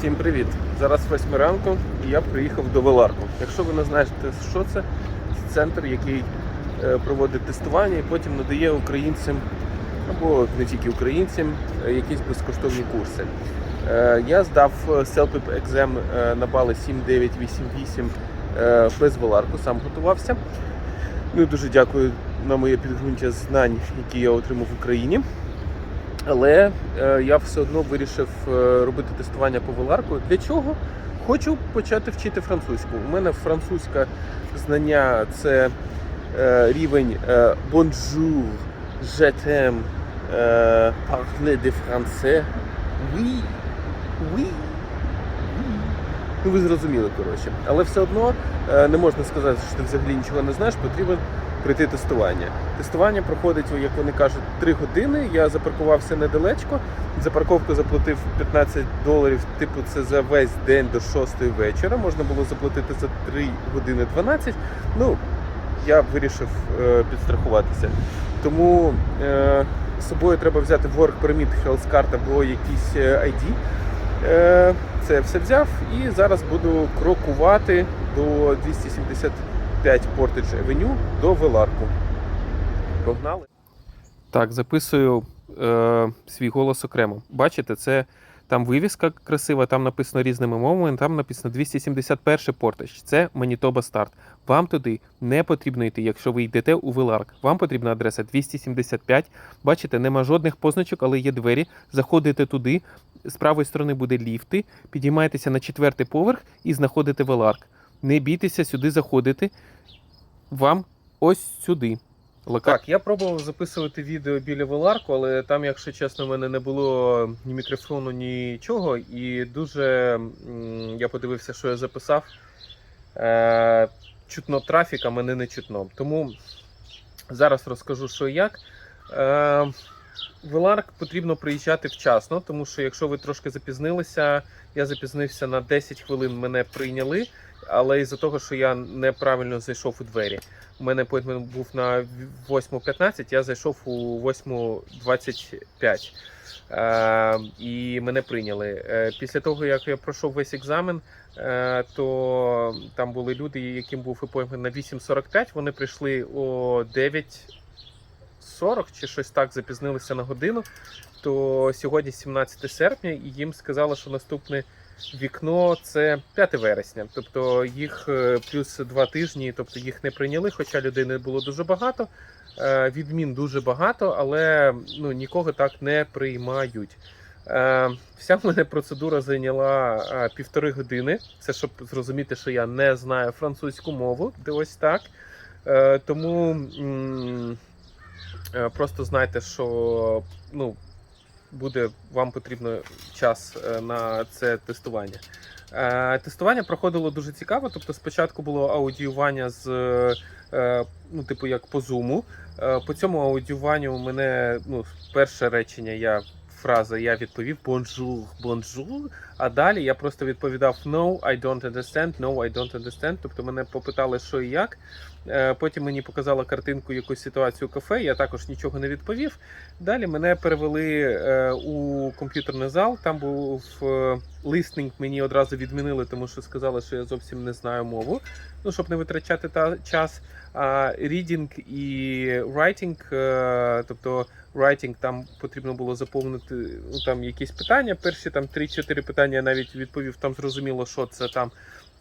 Всім привіт! Зараз 8 ранку і я приїхав до Веларку. Якщо ви не знаєте, що це, це центр, який е, проводить тестування і потім надає українцям або не тільки українцям е, якісь безкоштовні курси. Е, Я здав Selpip екзем на бали 7, 9, 8, 8 е, без Веларку, сам готувався. Ну і дуже дякую на моє підґрунтя знань, які я отримав в Україні. Але е, я все одно вирішив е, робити тестування по Веларку. Для чого? Хочу почати вчити французьку. У мене французька знання це е, рівень bonjour, je t'aime, parler de français. Oui, oui. Ну ви зрозуміли, коротше. Але все одно е, не можна сказати, що ти взагалі нічого не знаєш, потрібно пройти тестування. Тестування проходить, як вони кажуть, 3 години. Я запаркувався недалечко. За парковку заплатив 15 доларів, типу це за весь день до 6 вечора. Можна було заплатити за 3 години 12. Ну, я вирішив е, підстрахуватися. Тому е, з собою треба взяти Work Permit, Health Card або якийсь е, ID. Е, це все взяв і зараз буду крокувати до 275 Portage Avenue до Веларку. Погнали. Так, записую е, свій голос окремо. Бачите, це там вивіска красива, там написано різними мовами, там написано 271 Portage. Це Манітоба Старт. Вам туди не потрібно йти, якщо ви йдете у Веларк. Вам потрібна адреса 275. Бачите, нема жодних позначок, але є двері. Заходите туди. З правої сторони буде ліфти, підіймаєтеся на четвертий поверх і знаходите Веларк. Не бійтеся сюди заходити. Вам ось сюди. Так, я пробував записувати відео біля Веларку, але там, якщо чесно, в мене не було ні мікрофону, нічого. І дуже я подивився, що я записав. Е, чутно трафік, а мене не чутно. Тому зараз розкажу, що і як. Е, Веларк потрібно приїжджати вчасно, тому що якщо ви трошки запізнилися, я запізнився на 10 хвилин, мене прийняли, але із-за того, що я неправильно зайшов у двері. У мене appointment був на 8.15, я зайшов у 8.25. Е, і мене прийняли. Е, після того, як я пройшов весь екзамен, е, то там були люди, яким був appointment на 8.45, вони прийшли о 9.40 чи щось так, запізнилися на годину. То сьогодні 17 серпня, і їм сказали, що наступне вікно це 5 вересня. Тобто їх е, плюс два тижні, тобто їх не прийняли, хоча людей було дуже багато. Е, Відмін дуже багато, але ну, нікого так не приймають. Е, Вся в мене процедура зайняла півтори години. Це щоб зрозуміти, що я не знаю французьку мову, де ось так. Тому просто знайте, що ну, буде вам потрібно час е, на це тестування. Е, Тестування проходило дуже цікаво. Тобто, спочатку було аудіювання з е, ну, типу, як по зуму. Е, По цьому аудіюванню мене ну, перше речення я. Фраза я відповів bonjour, bonjour, а далі я просто відповідав no, I don't understand, no, I don't understand. Тобто мене попитали, що і як. Е, Потім мені показала картинку якусь ситуацію у кафе, я також нічого не відповів. Далі мене перевели е, у комп'ютерний зал. Там був е, листинг, мені одразу відмінили, тому що сказали, що я зовсім не знаю мову. Ну, щоб не витрачати та час. А reading і writing, тобто writing, там потрібно було заповнити ну, там якісь питання. Перші там 3-4 питання я навіть відповів. Там зрозуміло, що це там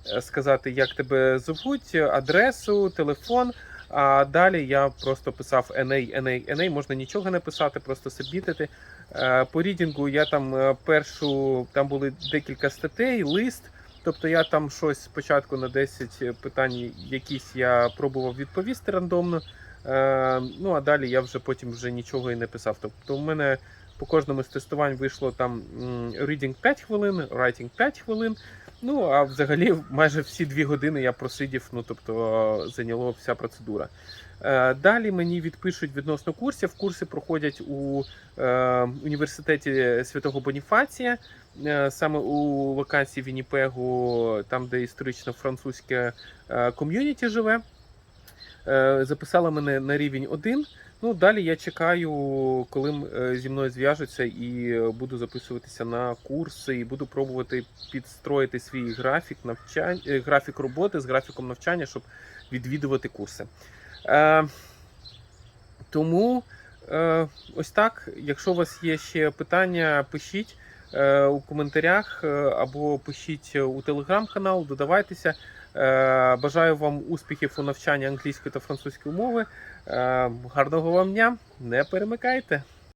е, сказати, як тебе звуть, адресу, телефон. А далі я просто писав NA, NA, NA, можна нічого не писати, просто сабмітити. Е, По рідінгу я там е, першу, там були декілька статей, лист. Тобто я там щось спочатку на 10 питань якісь я пробував відповісти рандомно. Е, ну а далі я вже потім вже нічого і не писав. Тобто у мене по кожному з тестувань вийшло там reading 5 хвилин, writing 5 хвилин. Ну а взагалі майже всі дві години я просидів, ну тобто е, зайняло вся процедура. Е, Далі мені відпишуть відносно курсів. Курси проходять у університеті Святого Боніфація, саме у локації Вінніпегу, там, де історично французьке ком'юніті живе. Е, Записала мене на рівень 1. Ну, далі я чекаю, коли е, зі мною зв'яжуться і е, буду записуватися на курси, і буду пробувати підстроїти свій графік навчання, графік роботи з графіком навчання, щоб відвідувати курси. Е, тому е, ось так. Якщо у вас є ще питання, пишіть е, у коментарях або пишіть у телеграм-канал, додавайтеся. Е, Бажаю вам успіхів у навчанні англійської та французької мови. Е, Гарного вам дня, не перемикайте.